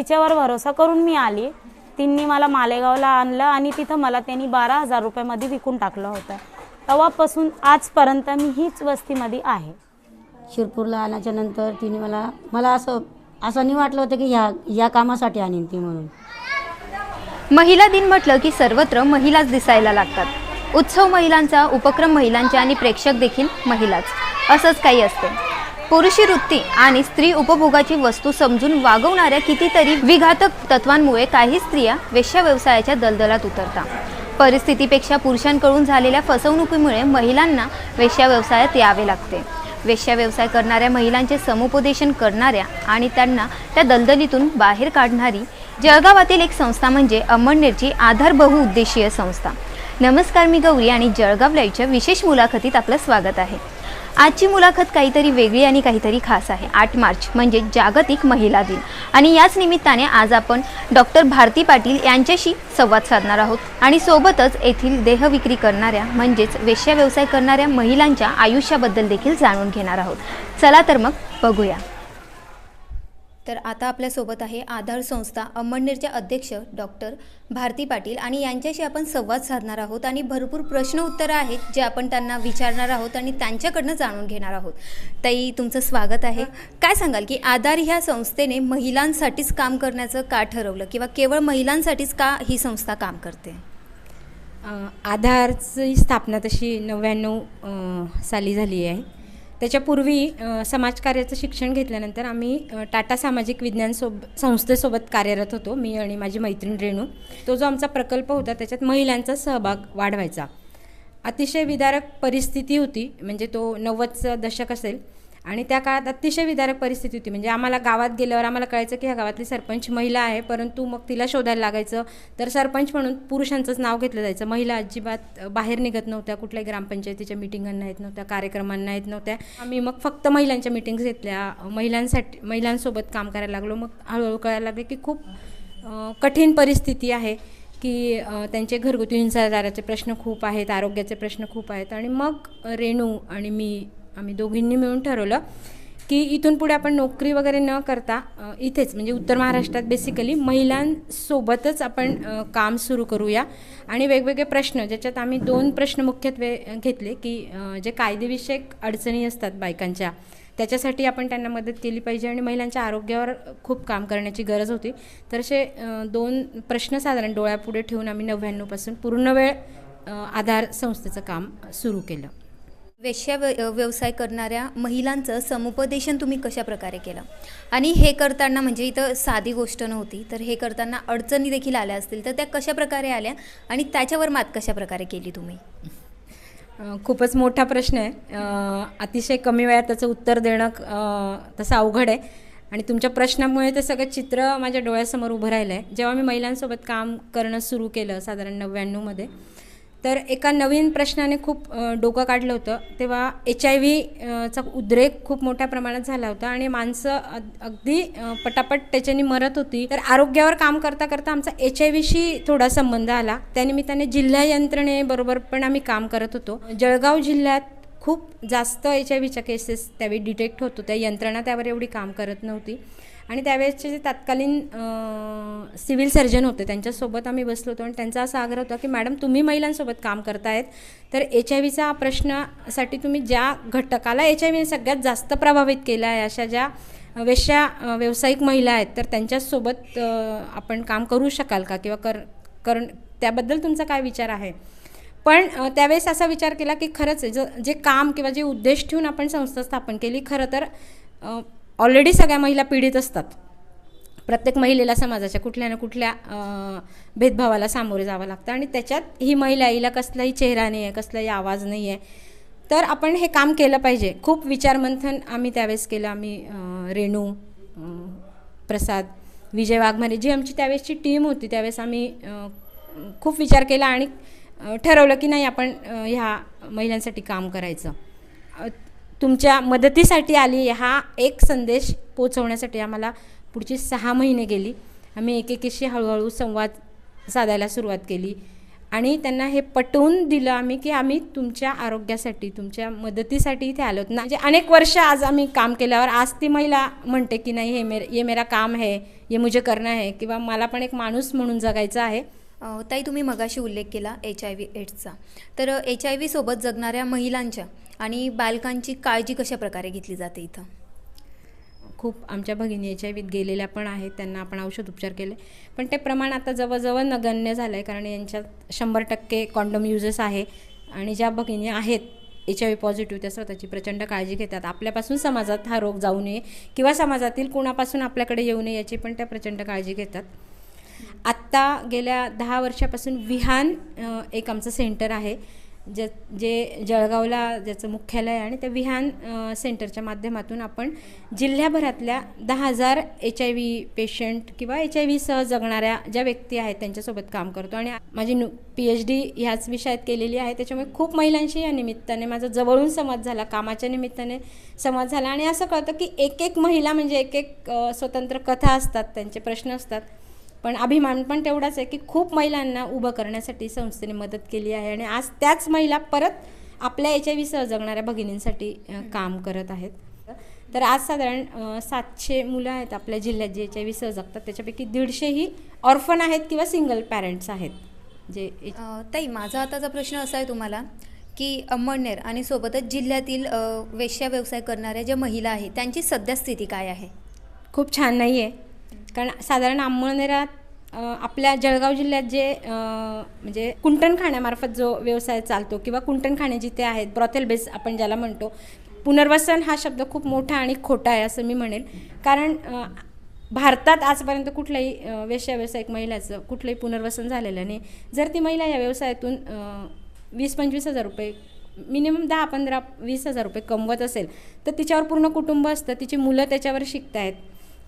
तिच्यावर भरोसा करून मी आली. तिने मला मालेगावला आणलं आणि तिथं मला त्यांनी बारा हजार रुपयामध्ये विकून टाकलं होतं. तेव्हापासून आजपर्यंत मी हीच वस्तीमध्ये आहे. शिरपूरला आल्याच्यानंतर तिने मला मला असं असं नाही वाटलं होतं की ह्या या कामासाठी आणीन ती म्हणून. महिला दिन म्हटलं की सर्वत्र महिलाच दिसायला लागतात. उत्सव महिलांचा उपक्रम महिलांचे आणि प्रेक्षक देखील महिलाच. असंच काही असते. पुरुषी वृत्ती आणि स्त्री उपभोगाची वस्तू समजून वागवणाऱ्या कितीतरी विघातक तत्वांमुळे काही स्त्रिया वेश्या व्यवसायाच्या दलदलात उतरतात. परिस्थितीपेक्षा पुरुषांकडून झालेल्या फसवणुकीमुळे महिलांना वेश्या व्यवसायात यावे लागते. वेश्या व्यवसाय करणाऱ्या महिलांचे समुपदेशन करणाऱ्या आणि त्यांना त्या दलदलीतून बाहेर काढणारी जळगावातील एक संस्था म्हणजे अमळनेरची आधार बहुउद्देशीय संस्था. नमस्कार मी गौरी आणि जळगाव लाईव्हच्या विशेष मुलाखतीत आपलं स्वागत आहे. आजची मुलाखत काहीतरी वेगळी आणि काहीतरी खास आहे. आठ मार्च म्हणजे जागतिक महिला दिन. आणि याच निमित्ताने आज आपण डॉक्टर भारती पाटील यांच्याशी संवाद साधणार आहोत. आणि सोबतच येथील देहविक्री करणाऱ्या म्हणजेच वेश्या व्यवसाय करणाऱ्या महिलांच्या आयुष्याबद्दल देखील जाणून घेणार आहोत. चला तर मग बघूया. तर आता आपल्यासोबत आहे आधार संस्था अमळनेरच्या अध्यक्ष डॉक्टर भारती पाटील. आणि यांच्याशी आपण संवाद साधणार आहोत आणि भरपूर प्रश्न उत्तरं आहेत जे आपण त्यांना विचारणार आहोत आणि त्यांच्याकडनं जाणून घेणार आहोत. ताई तुमचं स्वागत आहे. काय सांगाल की आधार ह्या संस्थेने महिलांसाठीच काम करण्याचं का ठरवलं किंवा केवळ महिलांसाठीच का ही संस्था काम करते? आधारची स्थापना तशी नव्याण्णव साली झाली आहे. त्याच्यापूर्वी समाजकार्याचं शिक्षण घेतल्यानंतर आम्ही टाटा सामाजिक विज्ञान सोब संस्थेसोबत कार्यरत होतो मी आणि माझी मैत्रीण रेणू. तो जो आमचा प्रकल्प होता त्याच्यात महिलांचा सहभाग वाढवायचा. अतिशय विदारक परिस्थिती होती म्हणजे तो नव्वदचं दशक असेल. आणि त्या काळात अतिशय विदारक परिस्थिती होती. म्हणजे आम्हाला गावात गेल्यावर आम्हाला कळायचं की ह्या गावातली सरपंच महिला आहे परंतु मग तिला शोधायला लागायचं. तर सरपंच म्हणून पुरुषांचंच नाव घेतलं जायचं. महिला अजिबात बाहेर निघत नव्हत्या कुठल्याही ग्रामपंचायतीच्या मिटिंगांना येत नव्हत्या कार्यक्रमांना येत नव्हत्या. आम्ही मग फक्त महिलांच्या मिटिंग्स घेतल्या. महिलांसाठी महिलांसोबत काम करायला लागलो. मग हळूहळू कळायला लागले की खूप कठीण परिस्थिती आहे की त्यांचे घरगुती हिंसाचाराचे प्रश्न खूप आहेत आरोग्याचे प्रश्न खूप आहेत. आणि मग रेणू आणि मी आम्ही दोघींनी मिळून ठरवलं की इथून पुढे आपण नोकरी वगैरे न करता इथेच म्हणजे उत्तर महाराष्ट्रात बेसिकली महिलांसोबतच आपण काम सुरू करूया. आणि वेगवेगळे प्रश्न ज्याच्यात आम्ही दोन प्रश्न मुख्यत्वे घेतले की जे कायदेविषयक अडचणी असतात बायकांच्या त्याच्यासाठी आपण त्यांना मदत केली पाहिजे आणि महिलांच्या आरोग्यावर खूप काम करण्याची गरज होती. तर असे दोन प्रश्न साधारण डोळ्यापुढे ठेवून आम्ही नव्याण्णवपासून पूर्ण वेळ आधार संस्थेचं काम सुरू केलं. वेश्या व्य व्यवसाय करणाऱ्या महिलांचं समुपदेशन तुम्ही कशा प्रकारे केलं? आणि हे करताना म्हणजे इथं साधी गोष्ट नव्हती तर हे करताना अडचणी देखील आल्या असतील तर त्या कशा प्रकारे आल्या आणि त्याच्यावर मात कशा प्रकारे केली तुम्ही? खूपच मोठा प्रश्न आहे. अतिशय कमी वेळात त्याचं उत्तर देणं तसं अवघड आहे. आणि तुमच्या प्रश्नामुळे ते सगळं चित्र माझ्या डोळ्यासमोर उभं राहिलं आहे जेव्हा मी महिलांसोबत काम करणं सुरू केलं साधारण नव्याण्णवमध्ये तर एका नवीन प्रश्नाने खूप डोकं काढलं होतं. तेव्हा एच आय व्ही चा उद्रेक खूप मोठ्या प्रमाणात झाला होता आणि माणसं अगदी पटापट त्याच्यानी मरत होती. तर आरोग्यावर काम करता करता आमचा एच आय व्हीशी थोडा संबंध आला. त्यानिमित्ताने जिल्हा यंत्रणेबरोबर पण आम्ही काम करत होतो. जळगाव जिल्ह्यात खूप जास्त एच आय व्हीच्या केसेस त्यावेळी डिटेक्ट होत होत्या. यंत्रणा त्यावर एवढी काम करत नव्हती. आणि त्यावेळेसचे जे तत्कालीन सिव्हिल सर्जन होते त्यांच्यासोबत आम्ही बसलो होतो आणि त्यांचा असा आग्रह होता की मॅडम तुम्ही महिलांसोबत काम करतायत तर एच आय व्हीचा प्रश्नासाठी तुम्ही ज्या घटकाला एच आय व्हीने सगळ्यात जास्त प्रभावित केला आहे अशा ज्या वेश्या व्यावसायिक महिला आहेत तर त्यांच्यासोबत आपण काम करू शकाल का? किंवा कर करण त्याबद्दल तुमचा काय विचार आहे? पण त्यावेळेस असा विचार केला की खरंच आहे, ज जे काम किंवा जे उद्देश ठेवून आपण संस्था स्थापन केली खरं तर ऑलरेडी सगळ्या महिला पीडित असतात. प्रत्येक महिलेला समाजाच्या कुठल्या ना कुठल्या भेदभावाला सामोरे जावं लागतं आणि त्याच्यात ही महिला हिला कसलाही चेहरा नाही आहे कसलाही आवाज नाही आहे तर आपण हे काम केलं पाहिजे. खूप विचारमंथन आम्ही त्यावेळेस केलं. आम्ही रेणू प्रसाद विजय वाघमारे जी आमची त्यावेळेसची टीम होती त्यावेळेस आम्ही खूप विचार केला आणि ठरवलं की नाही आपण ह्या महिलांसाठी काम करायचं. तुमच्या मदतीसाठी आली हा एक संदेश पोचवण्यासाठी आम्हाला पुढची सहा महिने गेली. आम्ही एकेकीशी हळूहळू संवाद साधायला सुरुवात केली. आणि त्यांना हे पटवून दिलं आम्ही की आम्ही तुमच्या आरोग्यासाठी तुमच्या मदतीसाठी इथे आलो. ना म्हणजे अनेक वर्ष आज आम्ही काम केल्यावर आज ती महिला म्हणते की नाही हे मेर ये मेरा काम है ये मुझे करणं आहे किंवा मला पण एक माणूस म्हणून जगायचं आहे. ताई तुम्ही मगाशी उल्लेख केला एच आय व्ही एड्सचा. तर एच आय व्हीसोबत जगणाऱ्या महिलांच्या आणि बालकांची काळजी कशा प्रकारे घेतली जाते इथं? खूप आमच्या भगिनी एच आय व्हीत गेलेल्या पण आहेत त्यांना आपण औषध उपचार केले. पण ते प्रमाण आता जवळजवळ नगण्य झालं आहे कारण यांच्यात शंभर टक्के कॉन्डम युजेस आहे आणि ज्या भगिनी आहेत एच आय व्ही पॉझिटिव्ह त्या स्वतःची प्रचंड काळजी घेतात. आपल्यापासून समाजात हा रोग जाऊ नये किंवा समाजातील कुणापासून आपल्याकडे येऊ नये याची पण त्या प्रचंड काळजी घेतात. आत्ता गेल्या दहा वर्षापासून विहान एक आमचं सेंटर आहे जे जे जळगावला ज्याचं मुख्यालय आहे आणि त्या विहान सेंटरच्या माध्यमातून आपण जिल्ह्याभरातल्या दहा हजार एच आय व्ही पेशंट किंवा एच आय व्हीसह जगणाऱ्या ज्या व्यक्ती आहेत त्यांच्यासोबत काम करतो. आणि माझी नु पी एच डी ह्याच विषयात केलेली आहे त्याच्यामुळे खूप महिलांशी या निमित्ताने माझा जवळून संवाद झाला कामाच्या निमित्ताने संवाद झाला. आणि असं कळतं की एक एक महिला म्हणजे एक एक स्वतंत्र कथा असतात त्यांचे प्रश्न असतात. पण अभिमान पण तेवढाच आहे की खूप महिलांना उभं करण्यासाठी संस्थेने मदत केली आहे आणि आज त्याच महिला परत आपल्या एच आय व्हीसह जगणाऱ्या भगिनींसाठी काम करत आहेत. तर आज साधारण सातशे मुलं आहेत आपल्या जिल्ह्यात जे एच आय व्हीसह जगतात त्याच्यापैकी दीडशे ही ऑर्फन आहेत किंवा सिंगल पॅरेंट्स आहेत. जे ताई माझा आताचा प्रश्न असा आहे तुम्हाला की अंमळनेर आणि सोबतच जिल्ह्यातील वेश्या व्यवसाय करणाऱ्या ज्या महिला आहेत त्यांची सध्या स्थिती काय आहे? खूप छान नाही आहे कारण साधारण आंबळनेरात आपल्या जळगाव जिल्ह्यात जे म्हणजे कुंटणखाण्यामार्फत जो व्यवसाय चालतो किंवा कुंटणखाणे जिथे आहेत ब्रॉथेल बेस आपण ज्याला म्हणतो पुनर्वसन हा शब्द खूप मोठा आणि खोटा आहे असं मी म्हणेन. कारण भारतात आजपर्यंत कुठल्याही वेश्या व्यावसायिक महिलाचं कुठलंही पुनर्वसन झालेलं नाही. जर ती महिला या व्यवसायातून वीस पंचवीस हजार रुपये मिनिमम दहा पंधरा वीस हजार रुपये कमवत असेल तर तिच्यावर पूर्ण कुटुंब असतं तिची मुलं त्याच्यावर शिकत आहेत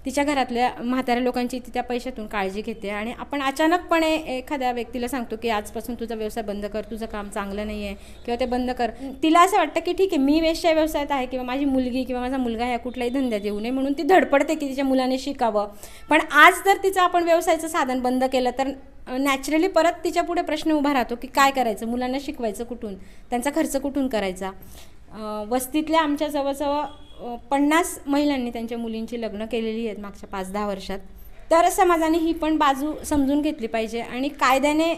तिच्या घरातल्या म्हाताऱ्या लोकांची ती त्या पैशातून काळजी घेते आणि आपण अचानकपणे एखाद्या व्यक्तीला सांगतो की आजपासून तुझा व्यवसाय बंद कर तुझं काम चांगलं नाही आहे किंवा ते बंद कर. तिला असं वाटतं की ठीक आहे मी वेशच्या व्यवसायात आहे किंवा माझी मुलगी किंवा माझा मुलगा ह्या कुठल्याही धंद्यात येऊ नये म्हणून ती धडपडते की तिच्या मुलाने शिकावं. पण आज जर तिचं आपण व्यवसायाचं साधन बंद केलं तर नॅचरली परत तिच्या पुढे प्रश्न उभा राहतो की काय करायचं? मुलांना शिकवायचं कुठून? त्यांचा खर्च कुठून करायचा? वस्तीतल्या आमच्या जवळजवळ पन्नास महिलांनी त्यांच्या मुलींची लग्न केलेली आहेत मागच्या पाच दहा वर्षात. तर समाजाने ही पण बाजू समजून घेतली पाहिजे आणि कायद्याने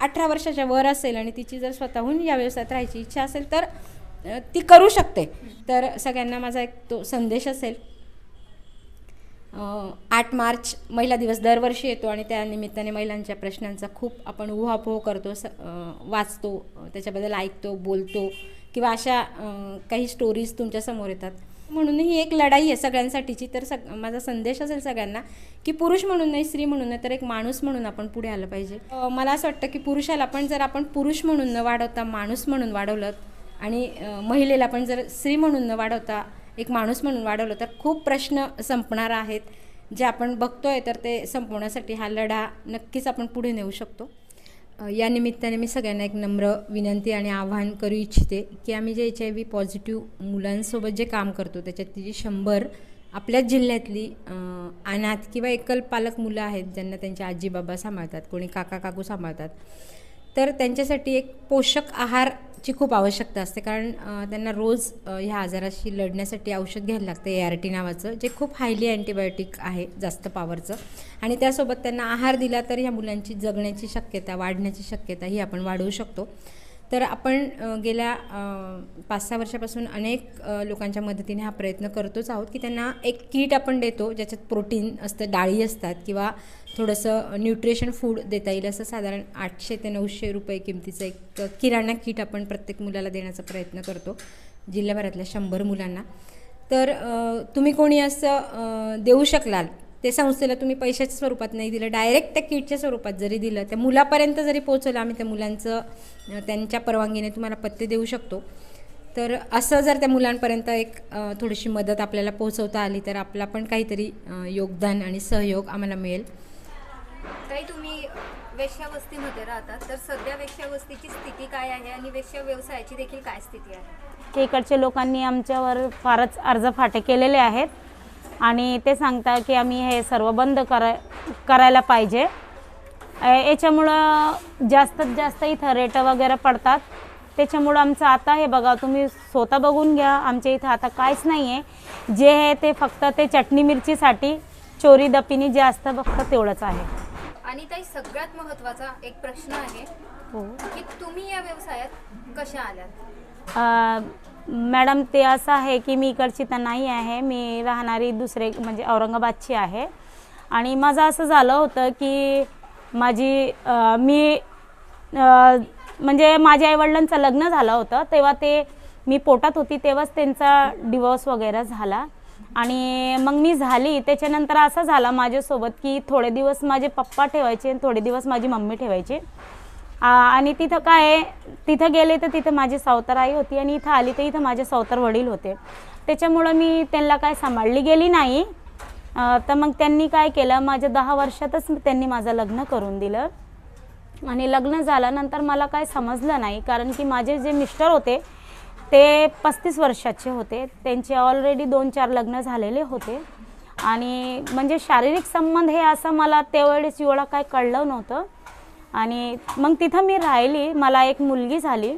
अठरा वर्षाच्या वर असेल आणि तिची जर स्वतःहून या व्यवसायात राहायची इच्छा असेल तर ती करू शकते. तर सगळ्यांना माझा एक तो संदेश असेल. आठ मार्च महिला दिवस दरवर्षी येतो आणि त्या निमित्ताने महिलांच्या प्रश्नांचा खूप आपण उहापोह करतो स वाचतो त्याच्याबद्दल ऐकतो बोलतो. किंवा अशा काही स्टोरीज तुमच्यासमोर येतात. म्हणून ही एक लढाई आहे सगळ्यांसाठीची. तर सग माझा संदेश असेल सगळ्यांना की पुरुष म्हणून नाही स्त्री म्हणून नाही तर एक माणूस म्हणून आपण पुढे आलं पाहिजे. मला असं वाटतं की पुरुषाला पण जर आपण पुरुष म्हणून न वाढवता माणूस म्हणून वाढवलं आणि महिलेला पण जर स्त्री म्हणून न वाढवता एक माणूस म्हणून वाढवलं तर खूप प्रश्न संपणार आहेत. जे आपण बघतोय तर ते संपवण्यासाठी हा लढा नक्कीच आपण पुढे नेऊ शकतो. या निमित्ताने मी सगळ्यांना एक नम्र विनंती आणि आवाहन करू इच्छिते की आम्ही जे एच आय व्ही पॉझिटिव्ह मुलांसोबत जे काम करतो त्याच्यात जी शंभर आपल्याच जिल्ह्यातली अनाथ किंवा एकल पालक मुलं आहेत ज्यांना त्यांचे आजी बाबा सांभाळतात कोणी काका काकू सांभाळतात तर त्यांच्यासाठी एक पोषक आहार ची खूप आवश्यकता असते. कारण त्यांना रोज ह्या आजाराशी लढण्यासाठी औषध घ्यायला लागतं ए आर टी नावाचं जे खूप हायली अँटीबायोटिक आहे जास्त पावरचं आणि त्यासोबत त्यांना आहार दिला तर ह्या मुलांची जगण्याची शक्यता वाढण्याची शक्यता ही आपण वाढवू शकतो. तर आपण गेल्या पाच सहा वर्षापासून अनेक लोकांच्या मदतीने हा प्रयत्न करतोच आहोत की त्यांना एक किट आपण देतो ज्याच्यात प्रोटीन असतं डाळी असतात किंवा थोडंसं न्यूट्रिशन फूड देता येईल असं साधारण आठशे ते नऊशे रुपये किमतीचं एक किराणा किट आपण प्रत्येक मुलाला देण्याचा प्रयत्न करतो जिल्ह्याभरातल्या शंभर मुलांना. तर तुम्ही कोणी असं देऊ शकलाल ते संस्थेला तुम्ही पैशाच्या स्वरूपात नाही दिलं डायरेक्ट त्या किटच्या स्वरूपात जरी दिलं त्या मुलापर्यंत जरी पोहोचवलं आम्ही त्या मुलांचं त्यांच्या परवानगीने तुम्हाला पत्ते देऊ शकतो. तर असं जर त्या मुलांपर्यंत एक थोडीशी मदत आपल्याला पोहोचवता आली तर आपला पण काहीतरी योगदान आणि सहयोग आम्हाला मिळेल. ताई तुम्ही वेश्यावस्तीमध्ये राहतात तर सध्या वेश्यावस्तीची स्थिती काय आहे आणि वेश्या व्यवसायाची देखील काय स्थिती आहे? इकडच्या लोकांनी आमच्यावर फारच अर्ज फाटे केलेले आहेत आणि ते सांगता की आम्ही हे सर्व बंद कराय करायला पाहिजे. याच्यामुळं जास्तीत जास्त इथं रेट वगैरे पडतात. त्याच्यामुळं आमचं आता हे बघा तुम्ही स्वतः बघून घ्या आमच्या इथं आता काहीच नाही आहे जे आहे ते फक्त ते चटणी मिरचीसाठी चोरी दपिनी जे असतं फक्त तेवढंच आहे. आणि ताई सगळ्यात महत्त्वाचा एक प्रश्न आहे हो. की तुम्ही या व्यवसायात कशा आल्यात? अ, मॅडम ते असं आहे की मी इकडची तर नाही आहे मी राहणारी दुसरे म्हणजे औरंगाबादची आहे. आणि माझं असं झालं होतं की माझी अ, मी अ, म्हणजे माझ्या आईवडिलांचं लग्न झालं होतं तेव्हा ते मी पोटात होती तेव्हाच त्यांचा डिवोर्स वगैरे झाला. आणि मग मी झाली. त्याच्यानंतर असं झालं माझ्यासोबत की थोडे दिवस माझे पप्पा ठेवायचे आणि थोडे दिवस माझी मम्मी ठेवायची. आणि तिथं काय तिथं गेले तर तिथं माझी सावतर आई होती आणि इथं आली तर इथं माझे सावतर वडील होते. त्याच्यामुळं मी त्यांना काय सांभाळली गेली नाही. तर मग त्यांनी काय केलं माझ्या दहा वर्षातच त्यांनी माझं लग्न करून दिलं. आणि लग्न झाल्यानंतर मला काय समजलं नाही कारण की माझे जे मिस्टर होते ते पस्तीस वर्षाचे होते. त्यांचे ऑलरेडी दोन चार लग्न झालेले होते. आणि म्हणजे शारीरिक संबंध हे असं मला त्यावेळेस एवढं काय कळलं नव्हतं. आणि मग तिथं मी राहिली. मला एक मुलगी झाली.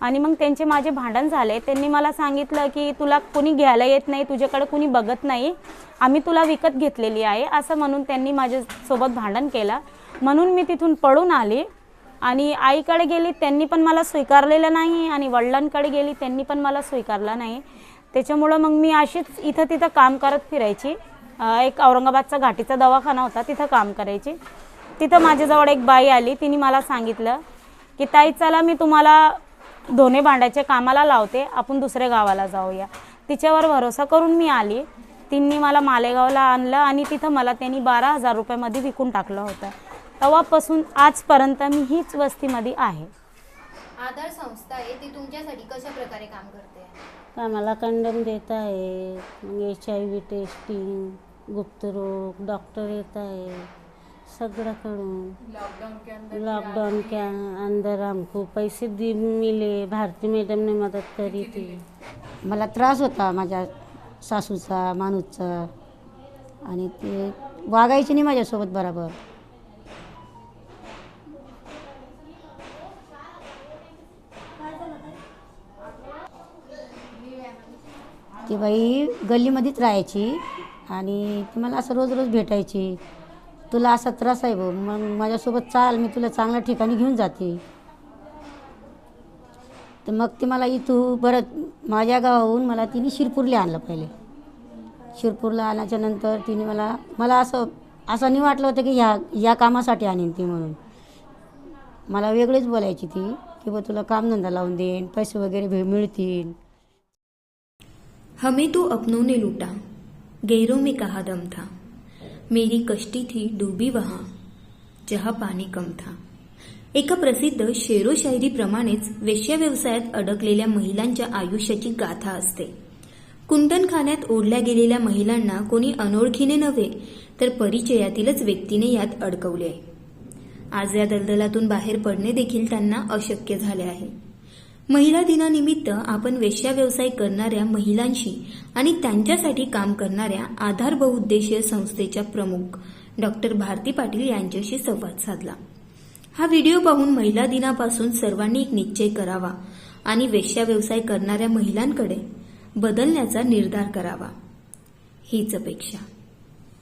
आणि मग त्यांचे माझे भांडण झाले. त्यांनी मला सांगितलं की तुला कुणी घ्यायला येत नाही. तुझ्याकडे कुणी बघत नाही. आम्ही तुला विकत घेतलेली आहे. असं म्हणून त्यांनी माझ्यासोबत भांडण केलं. म्हणून मी तिथून पळून आली. आणि आईकडे गेली त्यांनी पण मला स्वीकारलेलं नाही आणि वडिलांकडे गेली त्यांनी पण मला स्वीकारलं नाही. त्याच्यामुळं मग मी अशीच इथं तिथं काम करत फिरायची. एक औरंगाबादचा घाटीचा दवाखाना होता तिथं काम करायची. तिथं माझ्याजवळ एक बाई आली तिने मला सांगितलं की ताई चला मी तुम्हाला धोने भांड्याच्या कामाला लावते आपण दुसऱ्या गावाला जाऊया. तिच्यावर भरोसा करून मी आली. तिने मला मालेगावला आणलं आणि तिथं मला त्यांनी बारा हजार रुपयामध्ये विकून टाकलं होतं. तेव्हापासून आजपर्यंत मी हीच वस्तीमध्ये आहे. आधार संस्था आहे ती तुमच्यासाठी कशा प्रकारे काम करते? आम्हाला कंडम देत आहे मग एच आय व्ही टेस्टिंग गुप्तरोग डॉक्टर येत आहे सगळं करून लॉकडाउन के अंदर हमको पैसे दी मिले भारती मैडम ने मदत करी थी मला त्रास होता माझ्या सासूचा माणूसचा आणि ते वागायचे नाही माझ्यासोबत बरोबर. ती बाई गल्लीमध्येच राहायची आणि ती मला असं रोज रोज भेटायची. तुला असा त्रास आहे भाऊ मग माझ्यासोबत चाल मी तुला चांगल्या ठिकाणी घेऊन जाते. तर मग ती मला इथू परत माझ्या गावाहून मला तिने शिरपूरला आणलं पहिले. शिरपूरला आणल्याच्या नंतर तिने मला मला असं असं नाही वाटलं होतं की ह्या या कामासाठी आणीन ती म्हणून. मला वेगळीच बोलायची ती की बा तुला कामधंदा लावून देईन पैसे वगैरे भे मिळतील. हमें तो अपनों ने लूटा। गैरों में कहा दम था। मेरी कश्ती थी डूबी वहां जहां पाणी कम था। एका प्रसिद्ध शेरो शायरीप्रमाणेच वेश्या व्यवसायात अडकलेल्या महिलांच्या आयुष्याची गाथा असते. कुंटणखान्यात ओढल्या गेलेल्या महिलांना कोणी अनोळखीने नव्हे तर परिचयातीलच व्यक्तीने यात अडकवले आहे. आज या दलदलातून बाहेर पडणे देखील त्यांना अशक्य झाले आहे. महिला दिनानिमित्त आपण वेश्या व्यवसाय करणाऱ्या महिलांशी आणि त्यांच्यासाठी काम करणाऱ्या आधार बहुउद्देशीय संस्थेच्या प्रमुख डॉक्टर भारती पाटील यांच्याशी संवाद साधला. हा व्हिडिओ पाहून महिला दिनापासून सर्वांनी एक निश्चय करावा आणि वेश्या व्यवसाय करणाऱ्या महिलांकडे बदलण्याचा निर्धार करावा. हीच अपेक्षा.